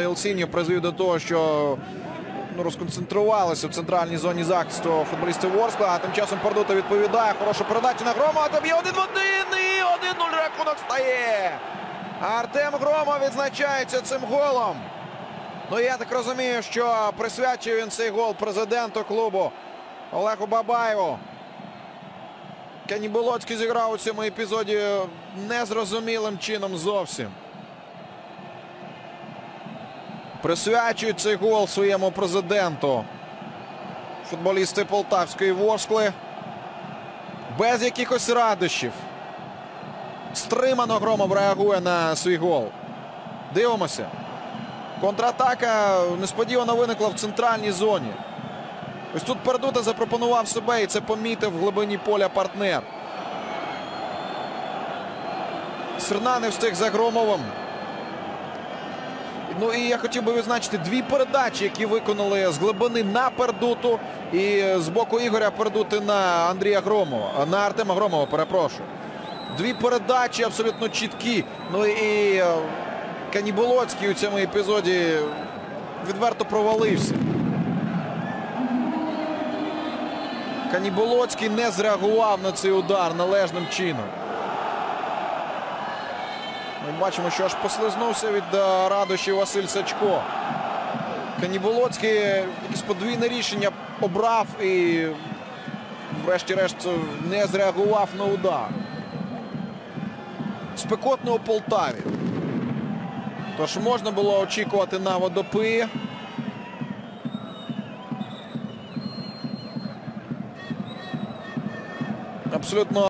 Єлсінів призвів до того, що ну, розконцентрувалися в центральній зоні захисту футболісти Ворскла. А тим часом Пардута відповідає. Хороша передача на Грома. Там є один в один і 1-0 рахунок стає. Артем Грома відзначається цим голом. Ну я так розумію, що присвячує він цей гол президенту клубу Олегу Бабаєву. Каніболоцький зіграв у цьому епізоді незрозумілим чином зовсім. Присвячують цей гол своєму президенту. Футболісти Полтавської Ворскли. Без якихось радощів. Стримано Громов реагує на свій гол. Дивимося. Контратака несподівано виникла в центральній зоні. Ось тут Пердута запропонував себе і це помітив в глибині поля партнер. Серна не встиг за Громовим. Ну і я хотів би відзначити дві передачі, які виконали з глибини на Пердуту і з боку Ігоря Пердути на Андрія Громова. На Артема Громова, перепрошую. Дві передачі абсолютно чіткі. Ну і е, Каніболоцький у цьому епізоді відверто провалився. Каніболоцький не зреагував на цей удар належним чином. Ми бачимо, що аж послизнувся від е, радощів Василь Сачко. Каніболоцький якесь подвійне рішення обрав і, врешті-решт, не зреагував на удар. Спекотно у Полтаві. Тож можна було очікувати на водопи. Абсолютно